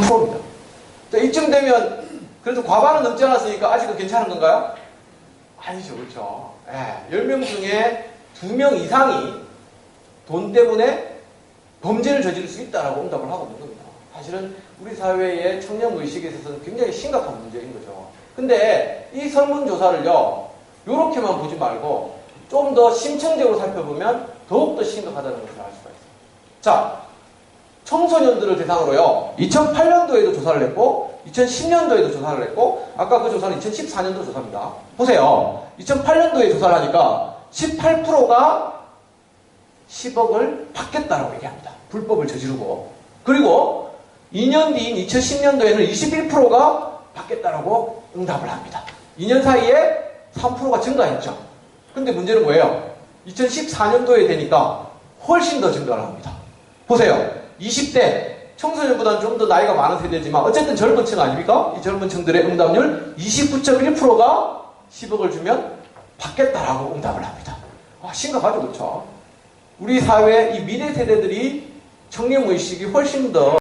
3%입니다. 자, 이쯤 되면 그래도 과반은 넘지 않았으니까 아직은 괜찮은 건가요? 아니죠, 그렇죠. 예, 10명 중에 2명 이상이 돈 때문에 범죄를 저지를 수 있다라고 응답을 하고 있는 겁니다. 사실은 우리 사회의 청년 의식에 있어서는 굉장히 심각한 문제인 거죠. 근데 이 설문조사를요, 요렇게만 보지 말고 좀 더 심층적으로 살펴보면 더욱더 심각하다는 것을 알 수가 있어요. 자, 청소년들을 대상으로요, 2008년도에도 조사를 했고, 2010년도에도 조사를 했고, 아까 그 조사는 2014년도 조사입니다. 보세요. 2008년도에 조사를 하니까 18%가 10억을 받겠다라고 얘기합니다. 불법을 저지르고. 그리고 2년 뒤인 2010년도에는 21%가 받겠다라고 응답을 합니다. 2년 사이에 3%가 증가했죠. 근데 문제는 뭐예요? 2014년도에 되니까 훨씬 더 증가를 합니다. 보세요. 20대 청소년보다는 좀 더 나이가 많은 세대지만 어쨌든 젊은 층 아닙니까? 이 젊은 층들의 응답률 29.1%가 10억을 주면 받겠다라고 응답을 합니다. 아, 심각하죠, 그렇죠? 우리 사회 이 미래 세대들이 청렴 의식이 훨씬 더